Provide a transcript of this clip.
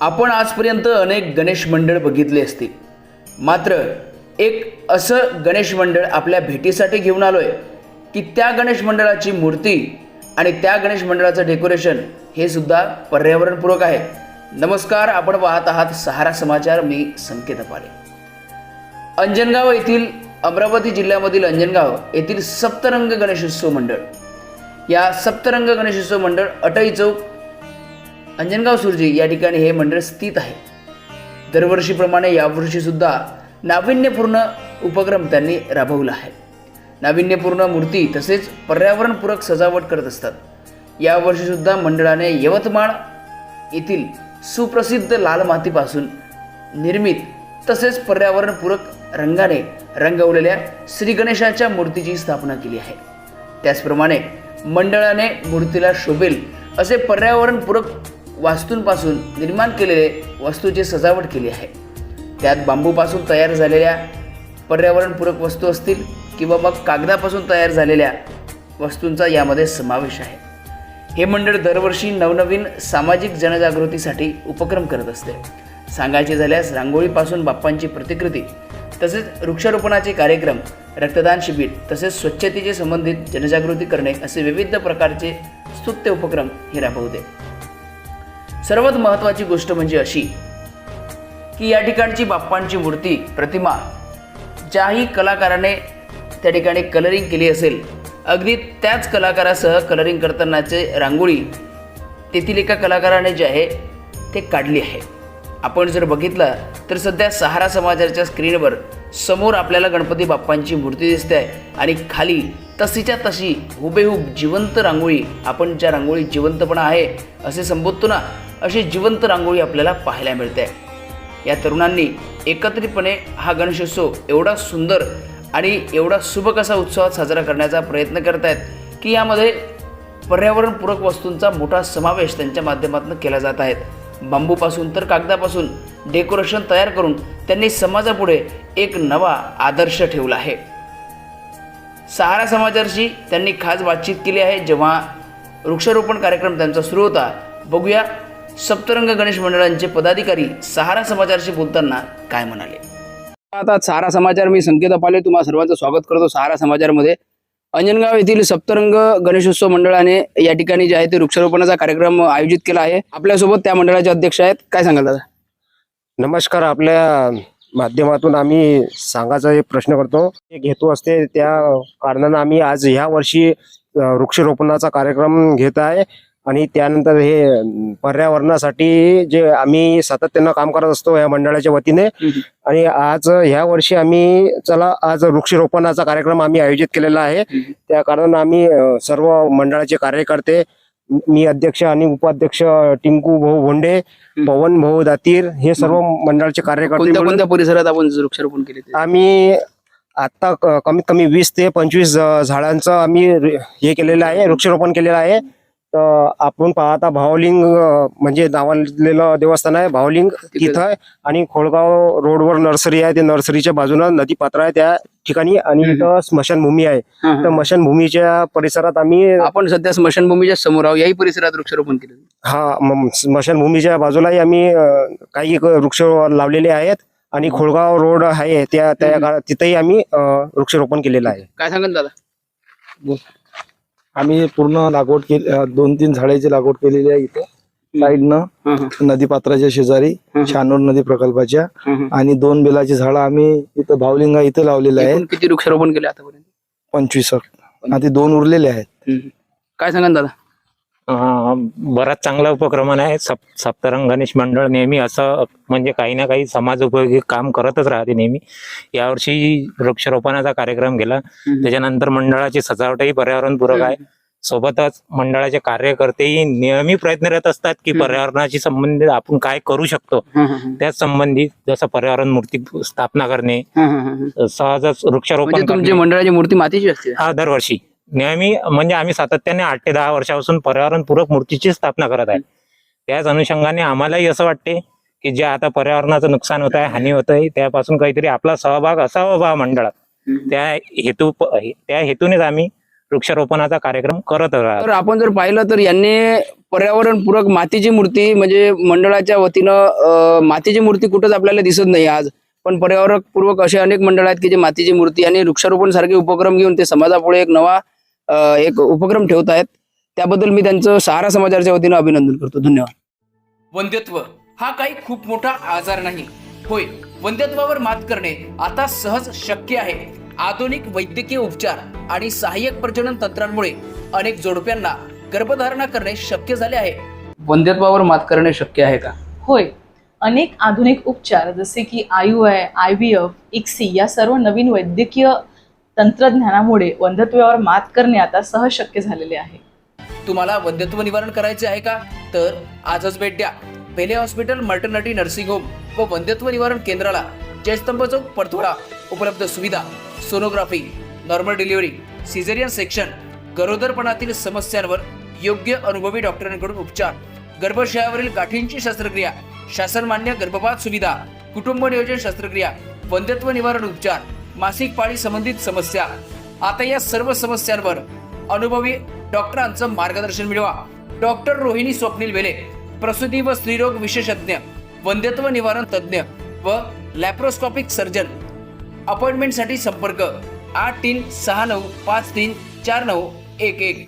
आपण आजपर्यंत अनेक गणेश मंडळ बघितले असतील. मात्र एक असं गणेश मंडळ आपल्या भेटीसाठी घेऊन आलो आहे की त्या गणेश मंडळाची मूर्ती आणि त्या गणेश मंडळाचं डेकोरेशन हे सुद्धा पर्यावरणपूरक आहे. नमस्कार आपण पाहत आहात सहारा समाचार. मी संकेत पाले अंजनगाव येथील अमरावती जिल्ह्यामधील अंजनगाव येथील सप्तरंग गणेशोत्सव मंडळ. या सप्तरंग गणेशोत्सव मंडळ अटई चौक अंजनगाव सुरजी या ठिकाणी हे मंडळ स्थित आहे. दरवर्षीप्रमाणे यावर्षीसुद्धा नाविन्यपूर्ण उपक्रम त्यांनी राबवला आहे. नाविन्यपूर्ण मूर्ती तसेच पर्यावरणपूरक सजावट करत असतात. यावर्षीसुद्धा मंडळाने यवतमाळ येथील सुप्रसिद्ध लाल मातीपासून निर्मित तसेच पर्यावरणपूरक रंगाने रंगवलेल्या श्री गणेशाच्या मूर्तीची स्थापना केली आहे. त्याचप्रमाणे मंडळाने मूर्तीला शोभेल असे पर्यावरणपूरक वास्तूंपासून निर्माण केलेले वस्तूची सजावट केली आहे. त्यात बांबूपासून तयार झालेल्या पर्यावरणपूरक वस्तू असतील किंवा मग कागदापासून तयार झालेल्या वस्तूंचा यामध्ये समावेश आहे. हे मंडळ दरवर्षी नवनवीन सामाजिक जनजागृतीसाठी उपक्रम करत असते. सांगायचे झाल्यास रांगोळीपासून बाप्पांची प्रतिकृती तसेच वृक्षारोपणाचे कार्यक्रम रक्तदान शिबिर तसेच स्वच्छतेचे संबंधित जनजागृती करणे असे विविध प्रकारचे स्तुत्य उपक्रम हे राबवते. सर्वात महत्त्वाची गोष्ट म्हणजे अशी की या ठिकाणची बाप्पांची मूर्ती प्रतिमा ज्याही कलाकाराने त्या ठिकाणी कलरिंग केली असेल अगदी त्याच कलाकारासह कलरिंग करतानाचे रांगोळी तेथील एका कलाकाराने जे आहे ते काढली आहे. आपण जर बघितलं तर सध्या सहारा समाजाच्या स्क्रीनवर समोर आपल्याला गणपती बाप्पांची मूर्ती दिसते आहे आणि खाली तशीच्या तशी हुबेहूब जिवंत रांगोळी आपण ज्या रांगोळी जिवंतपणा आहे असे संबोधतो ना अशी जिवंत रांगोळी आपल्याला पाहायला मिळते. आहे या तरुणांनी एकत्रितपणे हा गणेशोत्सव एवढा सुंदर आणि एवढा सुबक असा उत्सवात साजरा करण्याचा प्रयत्न करत आहेत की यामध्ये पर्यावरणपूरक वस्तूंचा मोठा समावेश त्यांच्या माध्यमातून केला जात आहेत बांबूपासून तर कागदापासून डेकोरेशन तयार करून त्यांनी समाजापुढे एक नवा आदर्श ठेवला आहे. सहारा समाजाशी त्यांनी खास बातचीत केली आहे जेव्हा वृक्षारोपण कार्यक्रम त्यांचा सुरू होता. बघूया सप्तरंग गणेश मंडळांचे पदाधिकारी सहारा समाजाशी बोलताना काय म्हणाले? आता सहारा समाचार मी संकेत पाले तुम्हा सर्वांचं स्वागत करतो सहारा समाचारमध्ये. अंजनगाव येथील सप्तरंग गणेशोत्सव मंडळाने या ठिकाणी जे आहे ते वृक्षारोपणाचा कार्यक्रम आयोजित केला आहे. आपल्यासोबत त्या मंडळाचे अध्यक्ष आहेत. काय सांगाल दादा? नमस्कार. आपल्या माध्यमातून आम्ही सांगायचा एक प्रश्न करतो. एक हेतू असते त्या कारणानं आम्ही आज ह्या वर्षी वृक्षरोपणाचा कार्यक्रम घेत आहे. आणि त्यानंतर हे पर्यावरणासाठी जे आम्ही सातत्यानं काम करत असतो या मंडळाच्या वतीने. आणि आज ह्या वर्षी आम्ही चला आज वृक्षरोपणाचा कार्यक्रम आम्ही आयोजित केलेला आहे. त्या कारणानं आम्ही सर्व मंडळाचे कार्यकर्ते मी अध्यक्ष आणि उपाध्यक्ष टिंकू भाऊ भोंडे पवन भाऊ दातीर हे सर्व मंडळाचे कार्यकर्ते परिसरात आपण वृक्षारोपण केले? आम्ही आता कमीत कमी वीस ते पंचवीस झाडांचं आम्ही हे केलेलं आहे वृक्षारोपण केलेलं आहे. तर आपण पाहता भावलिंग म्हणजे नावाजलेलं देवस्थान आहे. भावलिंग तिथं आहे आणि खोळगाव रोडवर नर्सरी आहे. ते नर्सरीच्या बाजूला नदी पात्र आहे त्या ठिकाणी आणि. इथं स्मशानभूमी आहे. हा, तर. स्मशानभूमीच्या परिसरात आम्ही आपण सध्या स्मशानभूमीच्या समोर आहोत. याही परिसरात वृक्षारोपण केलं हा स्मशानभूमीच्या बाजूला आम्ही काही वृक्ष लावलेले आहेत आणि खोळगाव रोड आहे त्या त्या तिथेही आम्ही वृक्षारोपण केलेलं आहे. काय सांगाल दादा? आम्ही पूर्ण लागवड केली दोन तीन झाडाची लागवड केलेली आहे इथे साईडनं हा, हा. नदी पात्राच्या शेजारी. शानूर नदी प्रकल्पाच्या. आणि दोन बेलाची झाडं आम्ही इथं भावलिंगा इथे लावलेले आहे किती वृक्षारोपण केले आतापर्यंत पंचवीस आणि दोन उरलेले आहेत. काय सांगाल दादा बराच चांगला उपक्रम आहे. सप सप्तरंग गणेश मंडळ नेहमी असं म्हणजे काही ना काही समाज उपयोगी काम करतच राहते नेहमी. यावर्षी वृक्षारोपणाचा कार्यक्रम केला त्याच्यानंतर मंडळाची सजावटही पर्यावरणपूरक आहे. सोबतच मंडळाचे कार्यकर्तेही नेहमी प्रयत्नरत असतात की. पर्यावरणाशी संबंधित आपण काय करू शकतो. त्याच संबंधित जसं पर्यावरण मूर्ती स्थापना करणे. सहजच म्हणजे वृक्षारोपण तुमची करणे. मंडळाची मूर्ती मातीची असते. हा दरवर्षी. नेहमी म्हणजे आम्ही सातत्याने आठ ते दहा वर्षापासून पर्यावरणपूरक मूर्तीची स्थापना करत आहे. त्याच अनुषंगाने आम्हालाही असं वाटते की जे आता पर्यावरणाचं नुकसान होत आहे हानी होत आहे त्यापासून काहीतरी आपला सहभाग असावा बा मंडळात. त्या हेतू त्या हेतूनेच आम्ही वृक्षारोपणाचा कार्यक्रम करत तर आपण जर पाहिलं तर यांनी पर्यावरणपूरक मातीची मूर्ती म्हणजे मंडळाच्या वतीनं मातीची मूर्ती कुठंच आपल्याला दिसत नाही आज. पण पर्यावरणपूर्वक असे अनेक मंडळ आहेत की जे मातीची मूर्ती आणि वृक्षारोपण सारखे उपक्रम घेऊन ते समाजापुढे एक नवा एक उपक्रम ठेवत आहेत. त्याबद्दल मी त्यांचं सहारा समाजाच्या वतीनं अभिनंदन करतो. धन्यवाद. वंध्यत्व हा काही खूप मोठा आजार नाही. होय वंध्यत्वावर मात करणे आता सहज शक्य आहे. आधुनिक वैद्यकीय उपचार आणि सहाय्यक प्रजनन तंत्रांमुळे अनेक जोडप्यांना गर्भधारणा करणे शक्य झाले आहे. वंध्यत्वावर मात करणे शक्य आहे का? होय अनेक आधुनिक उपचार जसे की IUI I V F ICSI या सर्व नवीन वैद्यकीय तंत्रज्ञानामुळे वंध्यत्वावर मात करणे आता सहज शक्य झालेले आहे. तुम्हाला वंध्यत्व निवारण करायचे आहे का? तर आजच भेट द्या. Pele hospital maternity nursing home व वंध्यत्व निवारण केंद्राला जयस्तंभ चौक परथोडा. उपलब्ध सुविधा sonography normal delivery caesarean section गरोदरपणातील समस्यांवर योग्य अनुभवी डॉक्टरांकडून उपचार गर्भाशयावरील गाठींची शस्त्रक्रिया शासनमान्य गर्भपात सुविधा कुटुंब नियोजन शस्त्रक्रिया वंध्यत्व निवारण उपचार मासिक पाळी संबंधित समस्या. आता या सर्व समस्यांवर अनुभवी डॉक्टरांचं मार्गदर्शन मिळवा. डॉक्टर रोहिणी स्वप्नील वेले प्रसूती व स्त्रीरोग विशेषज्ञ वंध्यत्व निवारण तज्ज्ञ व लॅप्रोस्कॉपिक सर्जन. अपॉइंटमेंटसाठी संपर्क आठ तीन सहा नऊ पाच तीन चार नऊ एक एक.